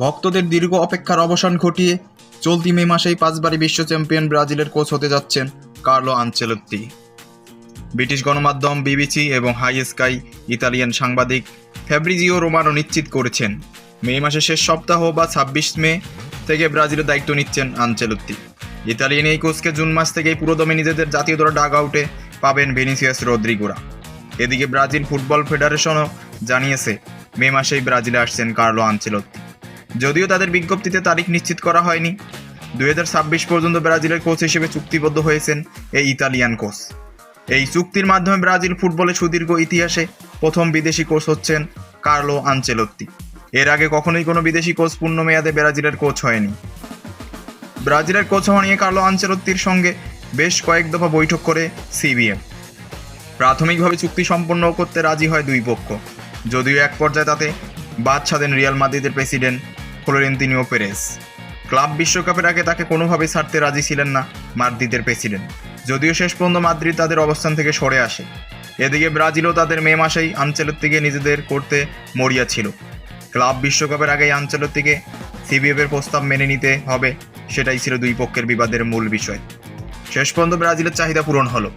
ভক্তদের দীর্ঘ অপেক্ষার অবসান ঘটিয়ে চলতি মে মাসেই পাঁচবারই বিশ্ব চ্যাম্পিয়ন ব্রাজিলের কোচ হতে যাচ্ছেন কার্লো আনচেলত্তি। ব্রিটিশ গণমাধ্যম, বিবিসি এবং হাই স্কাই ইতালিয়ান সাংবাদিক ফ্যাব্রিজিও রোমানো নিশ্চিত করেছেন, মে মাসের শেষ সপ্তাহ বা ছাব্বিশ মে থেকে ব্রাজিলের দায়িত্ব নিচ্ছেন আনচেলত্তি। ইতালিয়ান এই কোচকে জুন মাস থেকেই পুরোদমে নিজেদের জাতীয় দলের ডাগ আউটে পাবেন ভেনিসিয়াস রদ্রিগোরা। এদিকে ব্রাজিল ফুটবল ফেডারেশনও জানিয়েছে, মে মাসেই ব্রাজিলে আসছেন কার্লো আনচেলত্তি। যদিও তাদের বিজ্ঞপ্তিতে তারিখ নিশ্চিত করা হয়নি, দুই হাজার ছাব্বিশ পর্যন্ত ব্রাজিলের কোচ হিসেবে চুক্তিবদ্ধ হয়েছেন এই ইতালিয়ান কোচ। এই চুক্তির মাধ্যমে ব্রাজিল ফুটবলের সুদীর্ঘ ইতিহাসে প্রথম বিদেশি কোচ হচ্ছেন কার্লো আনচেলত্তি। এর আগে কখনোই কোনো বিদেশি কোচ পূর্ণ মেয়াদে ব্রাজিলের কোচ হয়নি। ব্রাজিলের কোচ হওয়া নিয়ে কার্লো আনচেলত্তির সঙ্গে বেশ কয়েক দফা বৈঠক করে সিবিএম। প্রাথমিকভাবে চুক্তি সম্পন্ন করতে রাজি হয় দুই পক্ষ, যদিও এক পর্যায়ে তাতে বাদ ছাদেন রিয়াল মাদ্রিদের প্রেসিডেন্ট ফ্লোরেন্তিনিও পেরেস ক্লাব বিশ্বকাপের আগে তাকে কোনোভাবেই ছাড়তে রাজি ছিলেন না মাদ্রিদের প্রেসিডেন্ট। যদিও শেষ পর্যন্ত মাদ্রিদ তাদের অবস্থান থেকে সরে আসে। এদিকে ব্রাজিলও তাদের মে মাসেই আঞ্চলত্তিকে নিজেদের করতে মরিয়া ছিল। ক্লাব বিশ্বকাপের আগেই আঞ্চলত্তিকে সিবিএফের প্রস্তাব মেনে নিতে হবে, সেটাই ছিল দুই পক্ষের বিবাদের মূল বিষয়। শেষ পর্যন্ত ব্রাজিলের চাহিদা পূরণ হলো।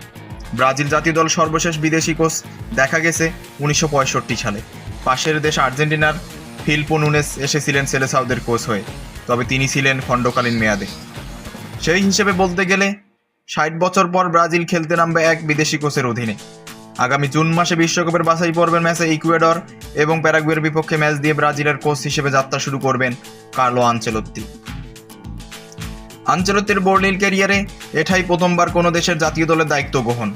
ব্রাজিল জাতীয় দল সর্বশেষ বিদেশি কোচ, দেখা গেছে উনিশশো পঁয়ষট্টি সালে। পাশের দেশ আর্জেন্টিনার ফিলপো নুনেস এসেছিলেন সেলেসাউদের কোচ হয়ে, তবে তিনি ছিলেন খণ্ডকালীন মেয়াদে। সেই হিসেবে বলতে গেলে, ষাট বছর পর ব্রাজিল খেলতে নামবে এক বিদেশি কোচের অধীনে। আগামী জুন মাসে বিশ্বকাপের বাছাই পর্বের ম্যাচে ইকুয়েডর এবং প্যারাগুয়ের বিপক্ষে ম্যাচ দিয়ে ব্রাজিলের কোচ হিসেবে যাত্রা শুরু করবেন কার্লো আনচেলত্তি। আনচেলত্তির বোর্ডিল ক্যারিয়ারে এটাই প্রথমবার কোনো দেশের জাতীয় দলের দায়িত্ব গ্রহণ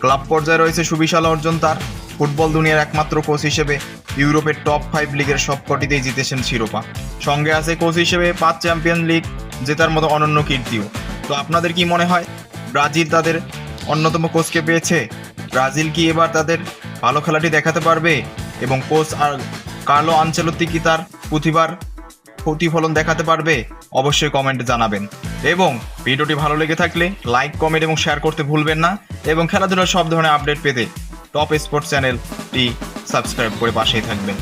ক্লাব পর্যায়ে রয়েছে সুবিশাল অর্জন তার। ফুটবল দুনিয়ার একমাত্র কোচ হিসেবে ইউরোপের টপ ফাইভ লিগের সবকটিতেই জিতেছেন শিরোপা। সঙ্গে আছে কোচ হিসেবে পাঁচ চ্যাম্পিয়ন লিগ জেতার মতো অনন্য কীর্তিও। তো আপনাদের কি মনে হয়, ব্রাজিল তাদের অন্যতম কোচকে পেয়েছে? ব্রাজিল কি এবার তাদের ভালো খেলাটি দেখাতে পারবে? এবং কোচ আর কার্লো আনচেলত্তি কি তার প্রতিভার প্রতিফলন দেখাতে পারবে? অবশ্যই কমেন্টে জানাবেন। এবং ভিডিওটি ভালো লেগে থাকলে লাইক কমেন্ট এবং শেয়ার করতে ভুলবেন না। এবং খেলাধুলার সব ধরনের আপডেট পেতে টপ স্পোর্টস চ্যানেলটি সাবস্ক্রাইব করে পাশেই থাকবেন।